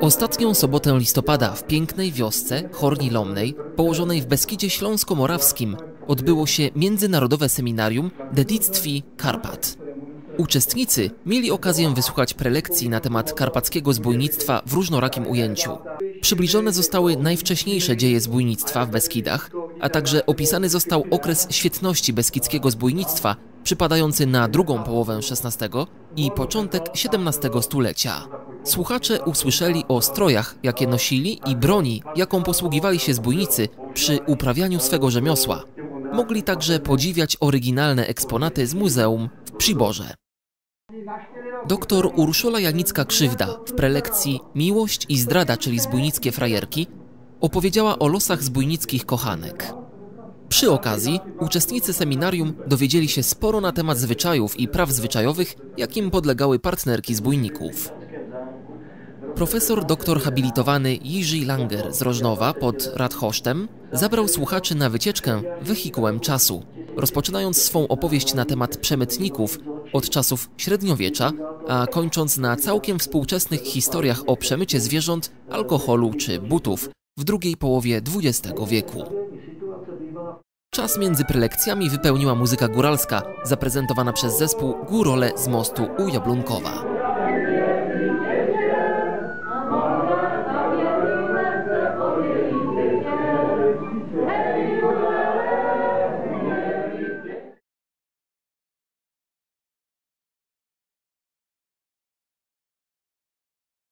Ostatnią sobotę listopada w pięknej wiosce Horni Lomnej, położonej w Beskidzie Śląsko-Morawskim, odbyło się Międzynarodowe Seminarium Dedictwi Karpat. Uczestnicy mieli okazję wysłuchać prelekcji na temat karpackiego zbójnictwa w różnorakim ujęciu. Przybliżone zostały najwcześniejsze dzieje zbójnictwa w Beskidach, a także opisany został okres świetności beskidzkiego zbójnictwa przypadający na drugą połowę XVI i początek XVII stulecia. Słuchacze usłyszeli o strojach, jakie nosili i broni, jaką posługiwali się zbójnicy przy uprawianiu swego rzemiosła. Mogli także podziwiać oryginalne eksponaty z muzeum w Przyborze. Doktor Urszula Janicka-Krzywda w prelekcji Miłość i zdrada, czyli zbójnickie frajerki, opowiedziała o losach zbójnickich kochanek. Przy okazji uczestnicy seminarium dowiedzieli się sporo na temat zwyczajów i praw zwyczajowych, jakim podlegały partnerki zbójników. Profesor doktor habilitowany Jiří Langer z Rożnowa pod Radhosztem zabrał słuchaczy na wycieczkę wehikułem czasu, rozpoczynając swą opowieść na temat przemytników od czasów średniowiecza, a kończąc na całkiem współczesnych historiach o przemycie zwierząt, alkoholu czy butów w drugiej połowie XX wieku. Czas między prelekcjami wypełniła muzyka góralska, zaprezentowana przez zespół Górole z mostu u.